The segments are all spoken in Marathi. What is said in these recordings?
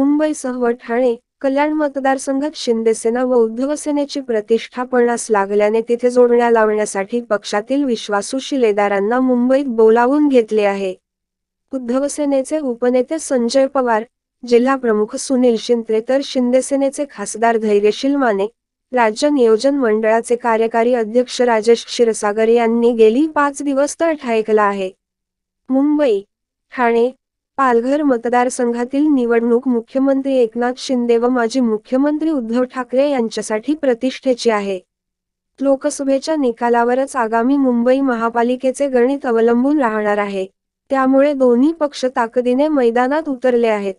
मुंबईसह व ठाणे कल्याण मतदारसंघात शिंदेसेना व उद्धव सेनेची प्रतिष्ठा पडण्यास लागल्याने तिथे जोडण्या लावण्यासाठी पक्षातील विश्वासू शिलेदारांना मुंबईत बोलावून घेतले आहे. उद्धव सेनेचे उपनेते संजय पवार जिल्हा प्रमुख सुनील शिंत्रे तर शिंदेसेनेचे खासदार धैर्यशील माने राज्य नियोजन मंडळाचे कार्यकारी अध्यक्ष राजेश क्षीरसागर यांनी गेली पाच दिवस तळ ठायकला आहे. मुंबई ठाणे पालघर मतदारसंघातील निवडणूक मुख्यमंत्री एकनाथ शिंदे व माजी मुख्यमंत्री उद्धव ठाकरे यांच्यासाठी प्रतिष्ठेची आहे. लोकसभेच्या निकालावरच आगामी मुंबई महापालिकेचे गणित अवलंबून राहणार आहे. त्यामुळे दोन्ही पक्ष ताकदीने मैदानात उतरले आहेत.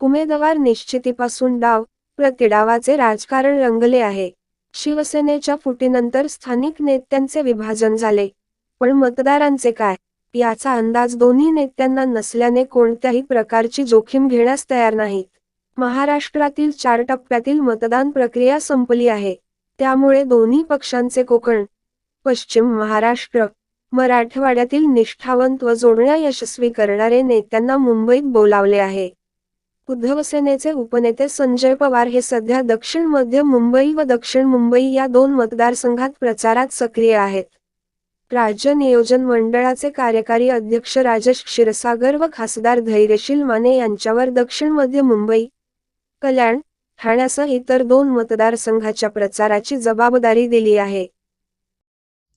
उमेदवार निश्चितीपासून डाव प्रतिडावाचे राजकारण रंगले आहे. शिवसेनेच्या फुटीनंतर स्थानिक नेत्यांचे विभाजन झाले. पण मतदारांचे काय? याचा अंदाज दोन्ही नेत्यांना नसल्याने कोणत्याही प्रकारची जोखीम घेण्यास तयार नाहीत. महाराष्ट्रातील चार टप्प्यातील मतदान प्रक्रिया संपली आहे. त्यामुळे दोन्ही पक्षांचे कोकण पश्चिम महाराष्ट्र मराठवाड्यातील निष्ठावंत व जोडण्या यशस्वी करणारे नेत्यांना मुंबईत बोलावले आहे. उद्धव सेनेचे उपनेते संजय पवार हे सध्या दक्षिण मध्य मुंबई व दक्षिण मुंबई या दोन मतदारसंघात प्रचारात सक्रिय आहेत. राज्य नियोजन मंडळाचे कार्यकारी अध्यक्ष राजेश क्षीरसागर व खासदार धैर्यशील माने यांच्यावर दक्षिण मध्य मुंबई कल्याण ठाण्यासह इतर दोन मतदारसंघाच्या प्रचाराची जबाबदारी दिली आहे.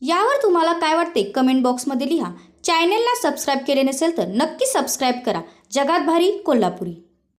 यावर तुम्हाला काय वाटते? कमेंट बॉक्समध्ये लिहा. चॅनेलला सबस्क्राईब केले नसेल तर नक्की सबस्क्राईब करा. जगात भारी कोल्हापुरी.